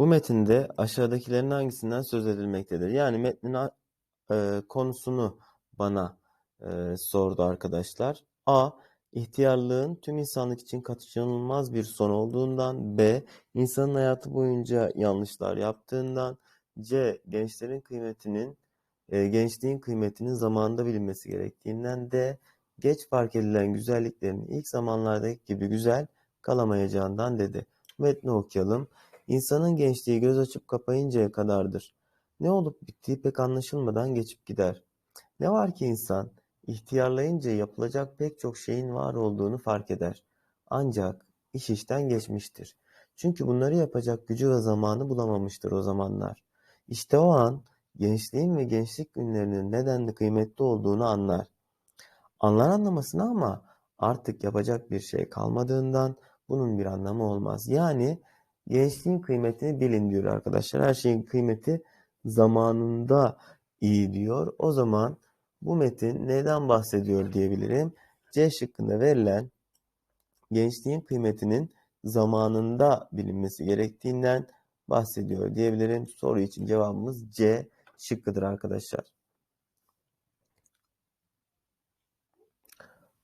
Bu metinde aşağıdakilerin hangisinden söz edilmektedir? Yani metnin e, konusunu bana e, sordu arkadaşlar. A. İhtiyarlığın tüm insanlık için kaçınılmaz bir son olduğundan. B. İnsanın hayatı boyunca yanlışlar yaptığından. C. Gençlerin kıymetinin e, gençliğin kıymetinin zamanında bilinmesi gerektiğinden. D. Geç fark edilen güzelliklerin ilk zamanlardaki gibi güzel kalamayacağından dedi. Metni okuyalım. İnsanın gençliği göz açıp kapayıncaya kadardır. Ne olup bittiği pek anlaşılmadan geçip gider. Ne var ki insan, ihtiyarlayınca yapılacak pek çok şeyin var olduğunu fark eder. Ancak iş işten geçmiştir. Çünkü bunları yapacak gücü ve zamanı bulamamıştır o zamanlar. İşte o an gençliğin ve gençlik günlerinin nedenli kıymetli olduğunu anlar. Anlar anlamasını ama artık yapacak bir şey kalmadığından bunun bir anlamı olmaz. Yani gençliğin kıymetini bilin diyor arkadaşlar. Her şeyin kıymeti zamanında iyi diyor. O zaman bu metin neden bahsediyor diyebilirim. C şıkkında verilen gençliğin kıymetinin zamanında bilinmesi gerektiğinden bahsediyor diyebilirim. Soru için cevabımız C şıkkıdır arkadaşlar.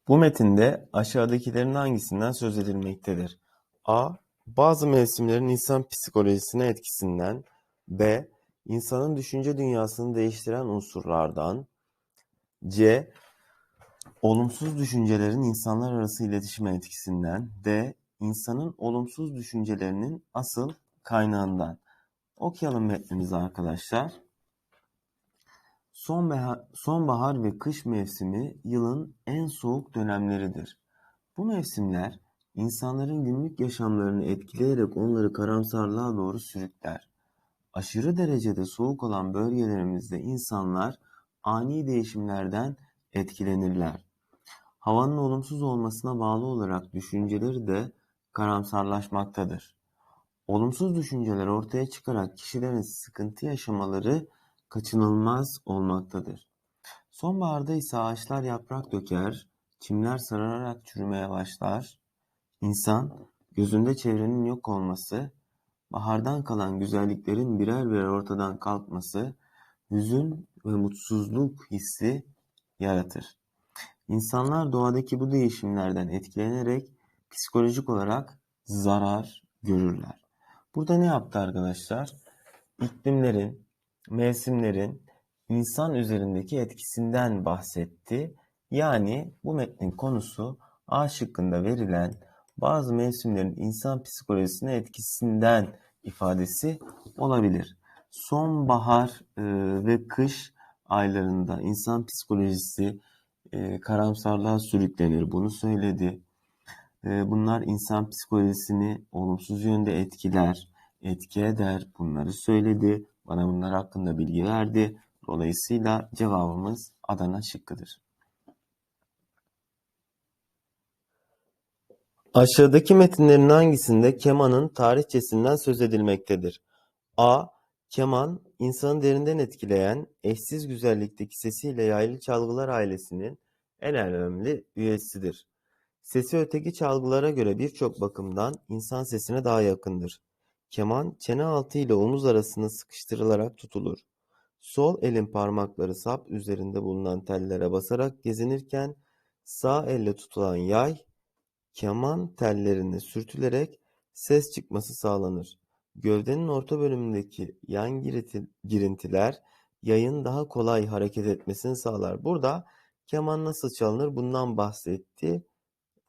Bu metinde aşağıdakilerin hangisinden söz edilmektedir? A. Bazı mevsimlerin insan psikolojisine etkisinden. B. İnsanın düşünce dünyasını değiştiren unsurlardan. C. Olumsuz düşüncelerin insanlar arası iletişime etkisinden. D. İnsanın olumsuz düşüncelerinin asıl kaynağından. Okuyalım metnimizi arkadaşlar. Sonbahar, ve kış mevsimi yılın en soğuk dönemleridir. Bu mevsimler insanların günlük yaşamlarını etkileyerek onları karamsarlığa doğru sürükler. Aşırı derecede soğuk olan bölgelerimizde insanlar ani değişimlerden etkilenirler. Havanın olumsuz olmasına bağlı olarak düşünceleri de karamsarlaşmaktadır. Olumsuz düşünceler ortaya çıkarak kişilerin sıkıntı yaşamaları kaçınılmaz olmaktadır. Sonbaharda ise ağaçlar yaprak döker, çimler sarararak çürümeye başlar. İnsan gözünde çevrenin yok olması, bahardan kalan güzelliklerin birer birer ortadan kalkması, hüzün ve mutsuzluk hissi yaratır. İnsanlar doğadaki bu değişimlerden etkilenerek psikolojik olarak zarar görürler. Burada ne yaptı arkadaşlar? İklimlerin, mevsimlerin insan üzerindeki etkisinden bahsetti. Yani bu metnin konusu A şıkkında verilen bazı mevsimlerin insan psikolojisine etkisinden ifadesi olabilir. Sonbahar e, ve kış aylarında insan psikolojisi e, karamsarlığa sürüklenir. Bunu söyledi. E, bunlar insan psikolojisini olumsuz yönde etkiler, etki eder. Bunları söyledi. Bana bunlar hakkında bilgi verdi. Dolayısıyla cevabımız Adana şıkkıdır. Aşağıdaki metinlerin hangisinde kemanın tarihçesinden söz edilmektedir? A. Keman, insanı derinden etkileyen, eşsiz güzellikteki sesiyle yaylı çalgılar ailesinin en önemli üyesidir. Sesi öteki çalgılara göre birçok bakımdan insan sesine daha yakındır. Keman, çene altı ile omuz arasına sıkıştırılarak tutulur. Sol elin parmakları sap üzerinde bulunan tellere basarak gezinirken, sağ elle tutulan yay, keman tellerine sürtülerek ses çıkması sağlanır. Gövdenin orta bölümündeki yan girintiler yayın daha kolay hareket etmesini sağlar. Burada keman nasıl çalınır bundan bahsetti.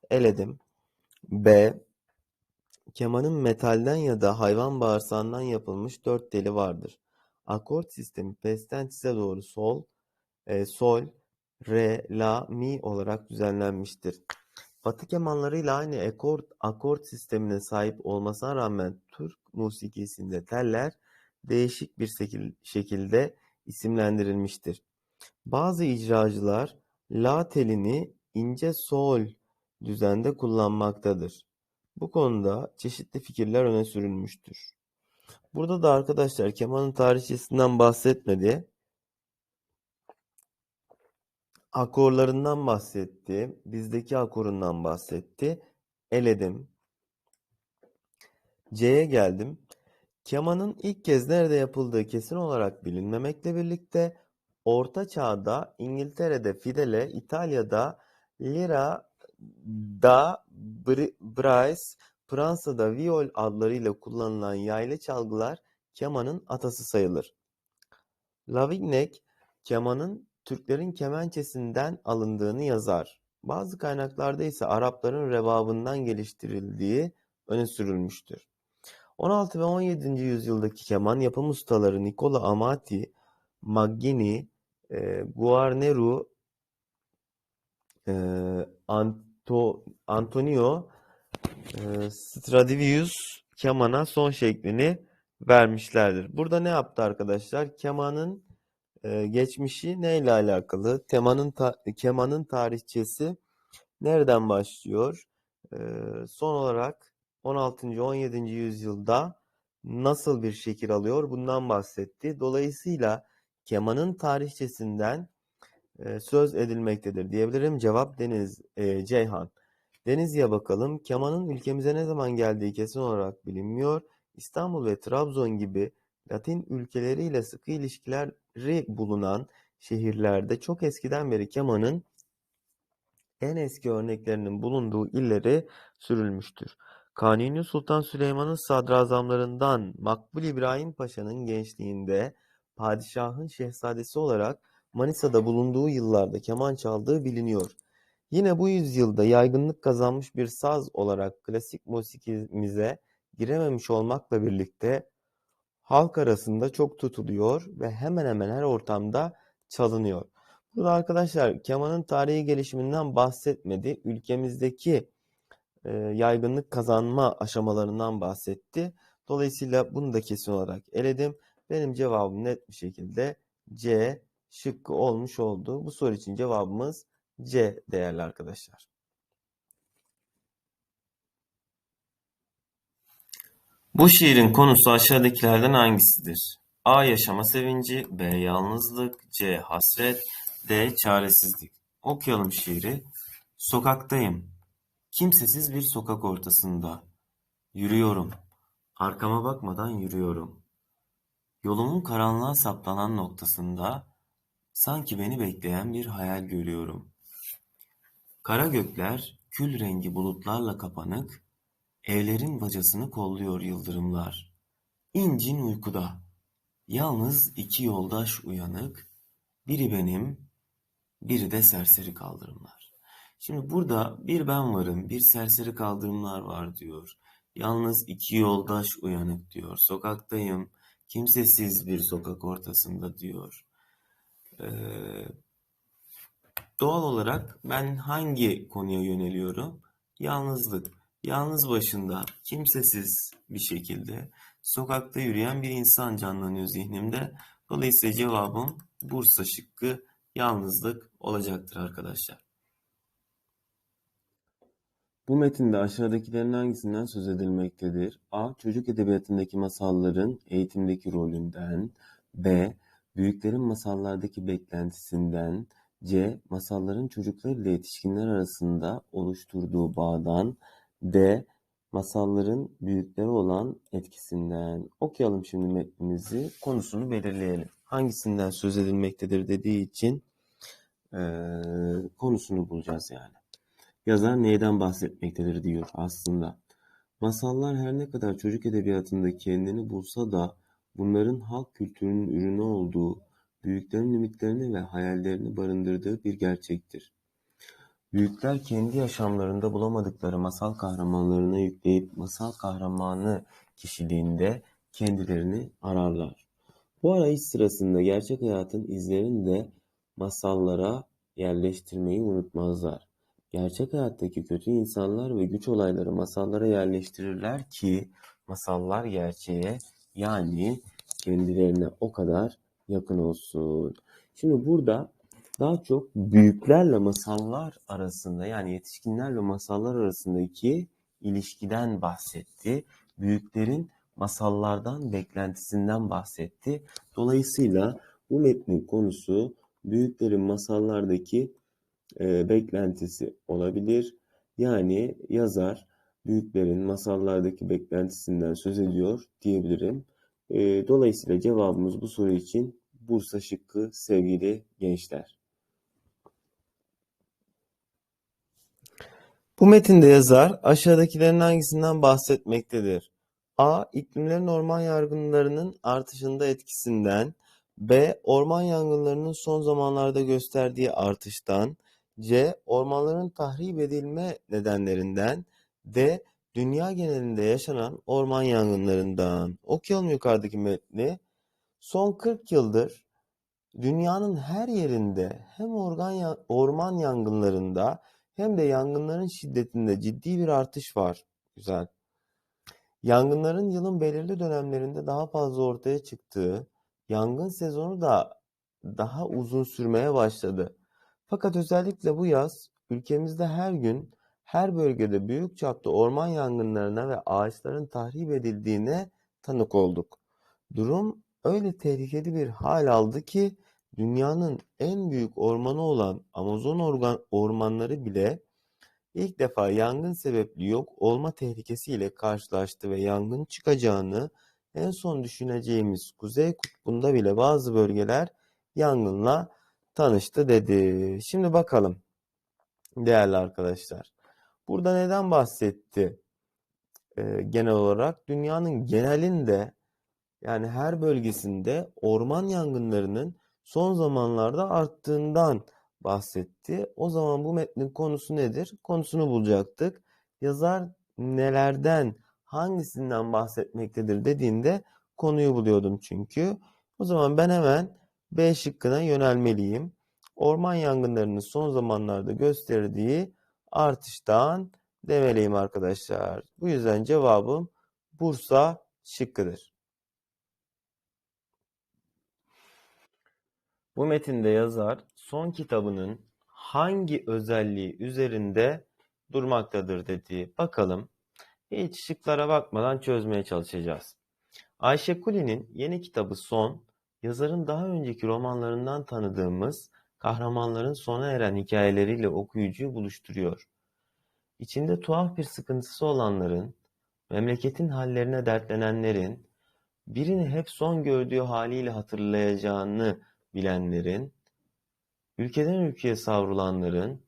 Eledim. B. Kemanın metalden ya da hayvan bağırsağından yapılmış dört teli vardır. Akort sistemi pesten tize doğru sol, e, sol, re, la, mi olarak düzenlenmiştir. Batı kemanlarıyla aynı akort, akort sistemine sahip olmasına rağmen Türk musikisinde teller değişik bir şekilde isimlendirilmiştir. Bazı icracılar la telini ince sol düzende kullanmaktadır. Bu konuda çeşitli fikirler öne sürülmüştür. Burada da arkadaşlar kemanın tarihçesinden bahsetmedi. Akorlarından bahsetti. Bizdeki akorundan bahsetti. Eledim. C'ye geldim. Kemanın ilk kez nerede yapıldığı kesin olarak bilinmemekle birlikte Orta Çağ'da İngiltere'de fidele, İtalya'da lira da Brice, Fransa'da viol adlarıyla kullanılan yaylı çalgılar kemanın atası sayılır. Lavignac, kemanın Türklerin kemençesinden alındığını yazar. Bazı kaynaklarda ise Arapların rebabından geliştirildiği öne sürülmüştür. 16 ve 17. yüzyıldaki keman yapım ustaları Nicola Amati, Maggini, e, Guarneru, e, Anto, Antonio e, Stradivarius kemana son şeklini vermişlerdir. Burada ne yaptı arkadaşlar? Kemanın e, geçmişi neyle alakalı? Temanın ta, kemanın tarihçesi nereden başlıyor? E, son olarak 16. 17. yüzyılda nasıl bir şekil alıyor? Bundan bahsetti. Dolayısıyla kemanın tarihçesinden e, söz edilmektedir diyebilirim. Cevap Deniz e, Ceyhan. Denizli'ye bakalım. Kemanın ülkemize ne zaman geldiği kesin olarak bilinmiyor. İstanbul ve Trabzon gibi Latin ülkeleriyle sıkı ilişkileri bulunan şehirlerde çok eskiden beri kemanın en eski örneklerinin bulunduğu illeri sürülmüştür. Kanuni Sultan Süleyman'ın sadrazamlarından Makbul İbrahim Paşa'nın gençliğinde padişahın şehzadesi olarak Manisa'da bulunduğu yıllarda keman çaldığı biliniyor. Yine bu yüzyılda yaygınlık kazanmış bir saz olarak klasik musikimize girememiş olmakla birlikte halk arasında çok tutuluyor ve hemen hemen her ortamda çalınıyor. Burada arkadaşlar kemanın tarihi gelişiminden bahsetmedi. Ülkemizdeki e, yaygınlık kazanma aşamalarından bahsetti. Dolayısıyla bunu da kesin olarak eledim. Benim cevabım net bir şekilde C şıkkı olmuş oldu. Bu soru için cevabımız C değerli arkadaşlar. Bu şiirin konusu aşağıdakilerden hangisidir? A. Yaşama sevinci B. Yalnızlık C. Hasret D. Çaresizlik Okuyalım şiiri. Sokaktayım. Kimsesiz bir sokak ortasında. Yürüyorum. Arkama bakmadan yürüyorum. Yolumun karanlığa saplanan noktasında sanki beni bekleyen bir hayal görüyorum. Kara gökler kül rengi bulutlarla kapanık, evlerin bacasını kolluyor yıldırımlar. İncin uykuda, yalnız iki yoldaş uyanık, biri benim, biri de serseri kaldırımlar. Şimdi burada bir ben varım, bir serseri kaldırımlar var diyor. Yalnız iki yoldaş uyanık diyor. Sokaktayım, kimsesiz bir sokak ortasında diyor. Ee, doğal olarak ben hangi konuya yöneliyorum? Yalnızlık. Yalnız başında, kimsesiz bir şekilde sokakta yürüyen bir insan canlanıyor zihnimde. Dolayısıyla cevabım Bursa şıkkı yalnızlık olacaktır arkadaşlar. Bu metinde aşağıdakilerin hangisinden söz edilmektedir? A. Çocuk edebiyatındaki masalların eğitimdeki rolünden. B. Büyüklerin masallardaki beklentisinden. C. Masalların çocuklar ile yetişkinler arasında oluşturduğu bağdan. D. Masalların büyüklere olan etkisinden. Okuyalım şimdi metnimizi. Konusunu belirleyelim. Hangisinden söz edilmektedir dediği için e, konusunu bulacağız yani. Yazar neyden bahsetmektedir diyor aslında. Masallar her ne kadar çocuk edebiyatında kendini bulsa da bunların halk kültürünün ürünü olduğu, büyüklerin ümitlerini ve hayallerini barındırdığı bir gerçektir. Büyükler kendi yaşamlarında bulamadıkları masal kahramanlarına yükleyip masal kahramanı kişiliğinde kendilerini ararlar. Bu arayış sırasında gerçek hayatın izlerini de masallara yerleştirmeyi unutmazlar. Gerçek hayattaki kötü insanlar ve güç olayları masallara yerleştirirler ki masallar gerçeğe yani kendilerine o kadar yakın olsun. Şimdi burada daha çok büyüklerle masallar arasında yani yetişkinlerle masallar arasındaki ilişkiden bahsetti. Büyüklerin masallardan beklentisinden bahsetti. Dolayısıyla bu metnin konusu büyüklerin masallardaki e, beklentisi olabilir. Yani yazar büyüklerin masallardaki beklentisinden söz ediyor diyebilirim. E, dolayısıyla cevabımız bu soru için Bursa şıkkı sevgili gençler. Bu metinde yazar aşağıdakilerin hangisinden bahsetmektedir? A. İklimlerin orman yangınlarının artışında etkisinden B. Orman yangınlarının son zamanlarda gösterdiği artıştan C. Ormanların tahrip edilme nedenlerinden D. Dünya genelinde yaşanan orman yangınlarından. Okuyalım yukarıdaki metni. Son 40 yıldır dünyanın her yerinde hem organ, orman yangınlarında hem de yangınların şiddetinde ciddi bir artış var. Güzel. Yangınların yılın belirli dönemlerinde daha fazla ortaya çıktığı, yangın sezonu da daha uzun sürmeye başladı. Fakat özellikle bu yaz ülkemizde her gün her bölgede büyük çapta orman yangınlarına ve ağaçların tahrip edildiğine tanık olduk. Durum öyle tehlikeli bir hal aldı ki dünyanın en büyük ormanı olan Amazon organ, ormanları bile ilk defa yangın sebepli yok olma tehlikesiyle karşılaştı ve yangın çıkacağını en son düşüneceğimiz Kuzey Kutbu'nda bile bazı bölgeler yangınla tanıştı dedi. Şimdi bakalım değerli arkadaşlar. Burada neden bahsetti? Ee, genel olarak dünyanın genelinde yani her bölgesinde orman yangınlarının son zamanlarda arttığından bahsetti. O zaman bu metnin konusu nedir? Konusunu bulacaktık. Yazar nelerden, hangisinden bahsetmektedir dediğinde konuyu buluyordum çünkü. O zaman ben hemen B şıkkına yönelmeliyim. Orman yangınlarının son zamanlarda gösterdiği artıştan demeliyim arkadaşlar. Bu yüzden cevabım Bursa şıkkıdır. Bu metinde yazar son kitabının hangi özelliği üzerinde durmaktadır dediği. Bakalım. Hiç şıklara bakmadan çözmeye çalışacağız. Ayşe Kuli'nin yeni kitabı Son, yazarın daha önceki romanlarından tanıdığımız kahramanların sona eren hikayeleriyle okuyucuyu buluşturuyor. İçinde tuhaf bir sıkıntısı olanların, memleketin hallerine dertlenenlerin, birini hep son gördüğü haliyle hatırlayacağını bilenlerin, ülkeden ülkeye savrulanların,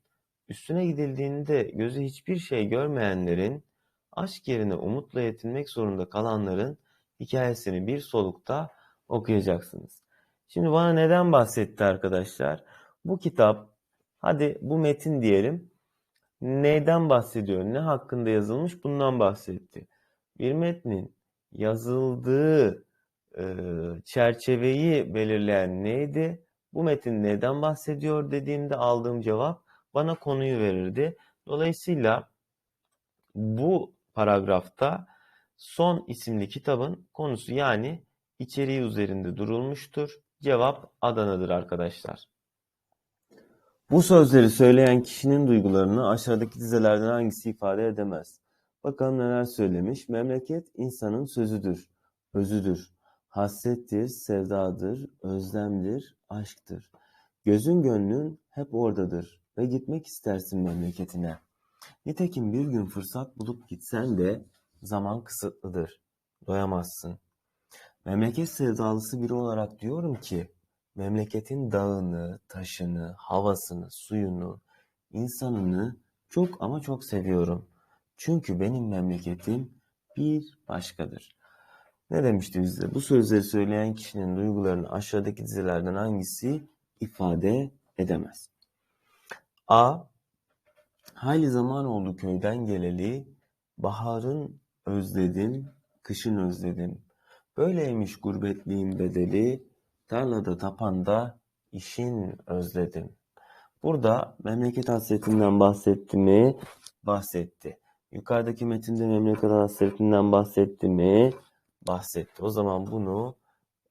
üstüne gidildiğinde gözü hiçbir şey görmeyenlerin, aşk yerine umutla yetinmek zorunda kalanların hikayesini bir solukta okuyacaksınız. Şimdi bana neden bahsetti arkadaşlar? Bu kitap, hadi bu metin diyelim, neyden bahsediyor, ne hakkında yazılmış bundan bahsetti. Bir metnin yazıldığı çerçeveyi belirleyen neydi? Bu metin neden bahsediyor dediğimde aldığım cevap bana konuyu verirdi. Dolayısıyla bu paragrafta Son isimli kitabın konusu yani içeriği üzerinde durulmuştur. Cevap Adana'dır arkadaşlar. Bu sözleri söyleyen kişinin duygularını aşağıdaki dizelerden hangisi ifade edemez? Bakalım neler söylemiş. Memleket insanın sözüdür, özüdür. Hasrettir, sevdadır, özlemdir, aşktır. Gözün gönlün hep oradadır ve gitmek istersin memleketine. Nitekim bir gün fırsat bulup gitsen de zaman kısıtlıdır, doyamazsın. Memleket sevdalısı biri olarak diyorum ki, memleketin dağını, taşını, havasını, suyunu, insanını çok ama çok seviyorum. Çünkü benim memleketim bir başkadır. Ne demişti bizde? Bu sözleri söyleyen kişinin duygularını aşağıdaki dizelerden hangisi ifade edemez? A. Hayli zaman oldu köyden geleli, baharın özledim, kışın özledim. Böyleymiş gurbetliğin bedeli, tarlada tapanda işin özledim. Burada memleket hasretinden bahsetti mi? Bahsetti. Yukarıdaki metinde memleket hasretinden bahsetti mi? Bahsetti. O zaman bunu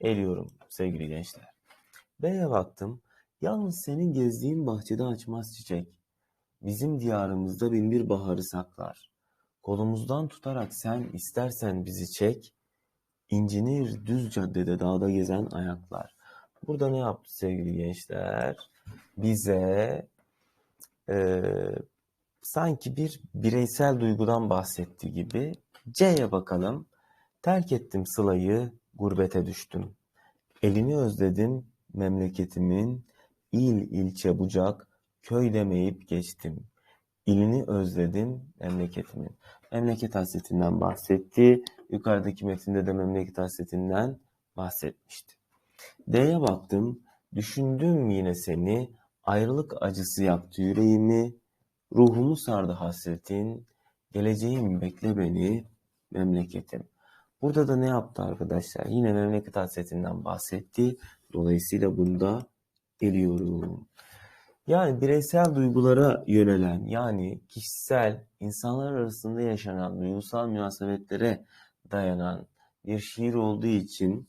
eliyorum sevgili gençler. B'ye baktım. Yalnız senin gezdiğin bahçede açmaz çiçek. Bizim diyarımızda bin bir baharı saklar. Kolumuzdan tutarak sen istersen bizi çek. İncinir düz caddede dağda gezen ayaklar. Burada ne yaptı sevgili gençler? Bize e, sanki bir bireysel duygudan bahsetti gibi. C'ye bakalım. Terk ettim sılayı, gurbete düştüm. Elini özledim memleketimin, il ilçe bucak, köy demeyip geçtim. İlini özledim memleketimin. Memleket hasretinden bahsetti. Yukarıdaki metinde de memleket hasretinden bahsetmişti. D'ye baktım, düşündüm yine seni, ayrılık acısı yaktı yüreğimi, ruhumu sardı hasretin, geleceğim bekle beni, memleketim. Burada da ne yaptı arkadaşlar? Yine memleket hasretinden bahsetti. Dolayısıyla bunda eliyorum. Yani bireysel duygulara yönelen yani kişisel insanlar arasında yaşanan duygusal münasebetlere dayanan bir şiir olduğu için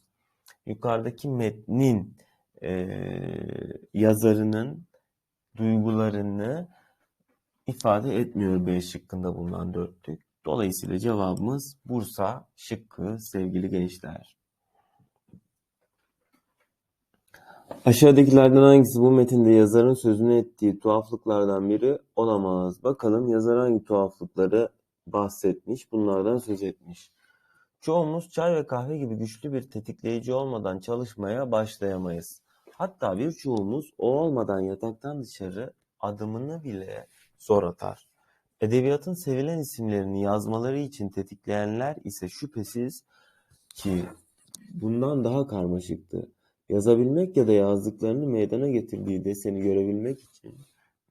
yukarıdaki metnin e, yazarının duygularını ifade etmiyor B şıkkında bulunan dörtlük. Dolayısıyla cevabımız Bursa şıkkı sevgili gençler. Aşağıdakilerden hangisi bu metinde yazarın sözünü ettiği tuhaflıklardan biri olamaz? Bakalım yazar hangi tuhaflıkları bahsetmiş, bunlardan söz etmiş. Çoğumuz çay ve kahve gibi güçlü bir tetikleyici olmadan çalışmaya başlayamayız. Hatta birçoğumuz o olmadan yataktan dışarı adımını bile zor atar. Edebiyatın sevilen isimlerini yazmaları için tetikleyenler ise şüphesiz ki bundan daha karmaşıktı. Yazabilmek ya da yazdıklarını meydana getirdiği deseni görebilmek için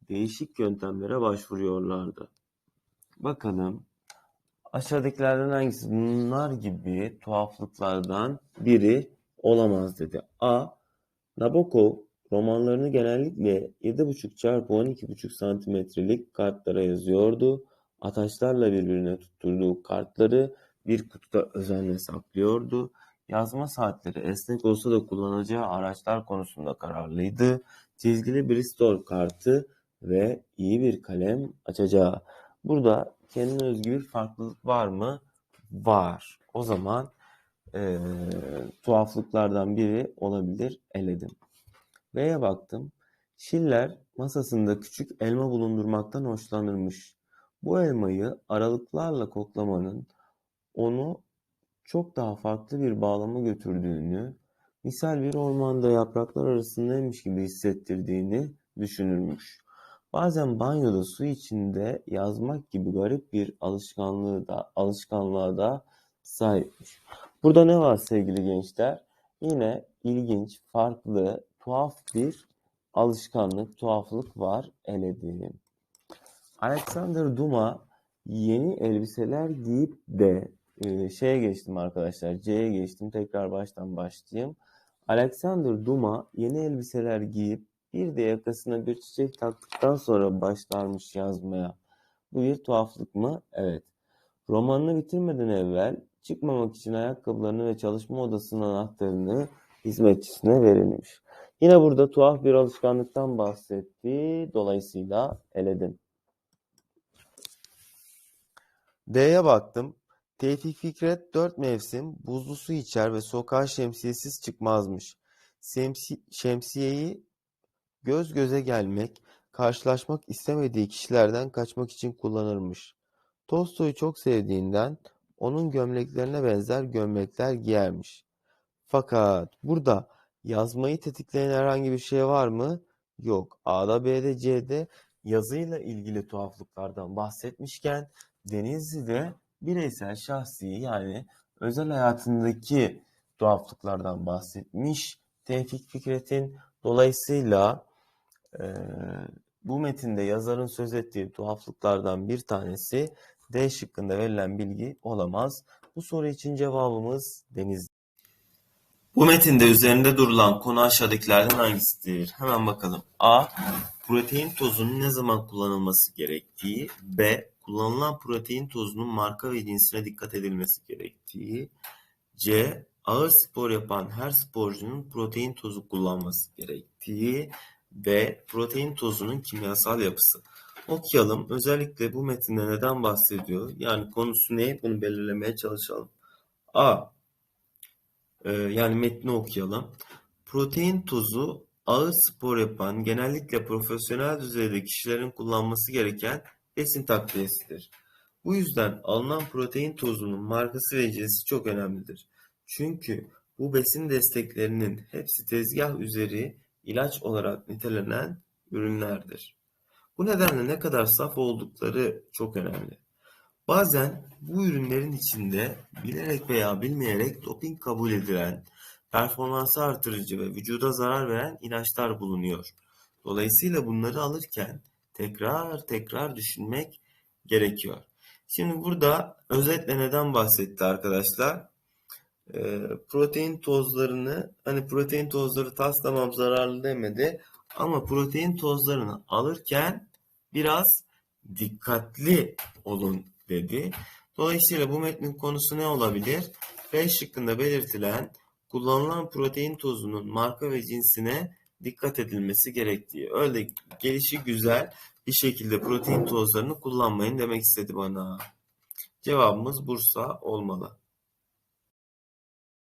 değişik yöntemlere başvuruyorlardı. Bakalım aşağıdakilerden hangisi bunlar gibi tuhaflıklardan biri olamaz dedi. A. Nabokov romanlarını genellikle 7,5 çarpı 12,5 santimetrelik kartlara yazıyordu. Ataçlarla birbirine tutturduğu kartları bir kutuda özenle saklıyordu. Yazma saatleri esnek olsa da kullanacağı araçlar konusunda kararlıydı. Çizgili Bristol kartı ve iyi bir kalem açacağı. Burada kendine özgü bir farklılık var mı? Var. O zaman eee, tuhaflıklardan biri olabilir. Eledim. B'ye baktım. Schiller masasında küçük elma bulundurmaktan hoşlanırmış. Bu elmayı aralıklarla koklamanın onu çok daha farklı bir bağlama götürdüğünü, misal bir ormanda yapraklar arasındaymış gibi hissettirdiğini düşünürmüş. Bazen banyoda su içinde yazmak gibi garip bir alışkanlığı da alışkanlığa da sahipmiş. Burada ne var sevgili gençler? Yine ilginç, farklı, tuhaf bir alışkanlık, tuhaflık var eledim. Alexander Duma yeni elbiseler giyip de e, şeye geçtim arkadaşlar. C'ye geçtim. Tekrar baştan başlayayım. Alexander Duma yeni elbiseler giyip bir de yakasına bir çiçek taktıktan sonra başlarmış yazmaya. Bu bir tuhaflık mı? Evet. Romanını bitirmeden evvel çıkmamak için ayakkabılarını ve çalışma odasının anahtarını hizmetçisine verilmiş. Yine burada tuhaf bir alışkanlıktan bahsetti. Dolayısıyla eledim. D'ye baktım. Tevfik Fikret dört mevsim buzlu su içer ve sokağa şemsiyesiz çıkmazmış. Semsi- şemsiyeyi göz göze gelmek, karşılaşmak istemediği kişilerden kaçmak için kullanırmış. Tolstoy'u çok sevdiğinden onun gömleklerine benzer gömlekler giyermiş. Fakat burada yazmayı tetikleyen herhangi bir şey var mı? Yok. A'da, B'de, C'de yazıyla ilgili tuhaflıklardan bahsetmişken Denizli'de bireysel, şahsi yani özel hayatındaki tuhaflıklardan bahsetmiş Tevfik Fikret'in. Dolayısıyla eee, bu metinde yazarın söz ettiği tuhaflıklardan bir tanesi D şıkkında verilen bilgi olamaz. Bu soru için cevabımız Denizli. Bu metinde üzerinde durulan konu aşağıdakilerden hangisidir? Hemen bakalım. A. Protein tozunun ne zaman kullanılması gerektiği. B. Kullanılan protein tozunun marka ve cinsine dikkat edilmesi gerektiği. C. Ağır spor yapan her sporcunun protein tozu kullanması gerektiği. D. Protein tozunun kimyasal yapısı. Okuyalım. Özellikle bu metinde neden bahsediyor? Yani konusu ne? Bunu belirlemeye çalışalım. A. Ee, yani metni okuyalım. Protein tozu ağır spor yapan, genellikle profesyonel düzeyde kişilerin kullanması gereken besin takviyesidir. Bu yüzden alınan protein tozunun markası ve cinsi çok önemlidir. Çünkü Bu besin desteklerinin hepsi tezgah üzeri ilaç olarak nitelenen ürünlerdir. Bu nedenle ne kadar saf oldukları çok önemli. Bazen bu ürünlerin içinde bilerek veya bilmeyerek doping kabul edilen, performansı artırıcı ve vücuda zarar veren ilaçlar bulunuyor. Dolayısıyla bunları alırken tekrar tekrar düşünmek gerekiyor. Şimdi burada özetle neden bahsetti arkadaşlar? Ee, protein tozlarını, hani protein tozları tas tamam zararlı demedi ama protein tozlarını alırken biraz dikkatli olun dedi. Dolayısıyla bu metnin konusu ne olabilir? B şıkkında belirtilen kullanılan protein tozunun marka ve cinsine dikkat edilmesi gerektiği. Öyle gelişi güzel bir şekilde protein tozlarını kullanmayın demek istedi bana. Cevabımız Bursa olmalı.